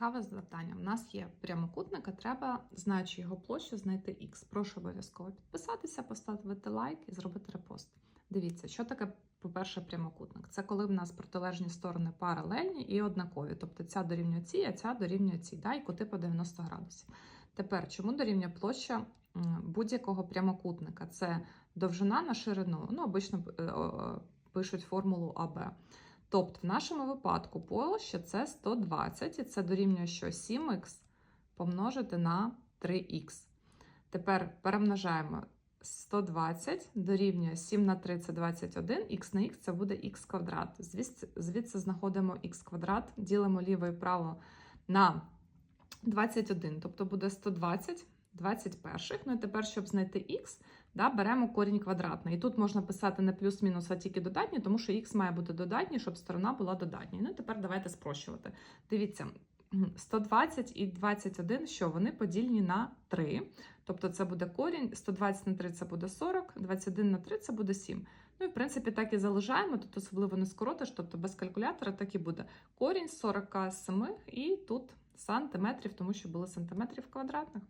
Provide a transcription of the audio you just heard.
Цікаве завдання. У нас є прямокутник, а треба, знаючи його площу, знайти х. Прошу обов'язково підписатися, поставити лайк і зробити репост. Дивіться, що таке, по-перше, прямокутник. Це коли в нас протилежні сторони паралельні і однакові. Тобто ця дорівнює цій, а ця дорівнює цій, да, і кути по 90 градусів. Тепер, чому дорівнює площа будь-якого прямокутника? Це довжина на ширину. Ну, обично е, пишуть формулу АБ. Тобто, в нашому випадку площа це 120, і це дорівнює що 7х помножити на 3х. Тепер перемножаємо 120 дорівнює 7 на 3 це 21, х на х це буде х квадрат. Звідси, знаходимо х квадрат, ділимо ліво і право на 21, тобто буде 120 21. Ну і тепер, щоб знайти х, да, беремо корінь квадратний. І тут можна писати не плюс-мінус, а тільки додатній, тому що х має бути додатній, щоб сторона була додатньою. Ну і тепер давайте спрощувати. Дивіться, 120 і 21, що вони подільні на 3. Тобто це буде корінь, 120 на 3 це буде 40, 21 на 3 це буде 7. Ну і в принципі так і залишаємо, тут особливо не скоротиш, тобто без калькулятора так і буде. Корінь 47 і тут сантиметрів, тому що були сантиметрів квадратних.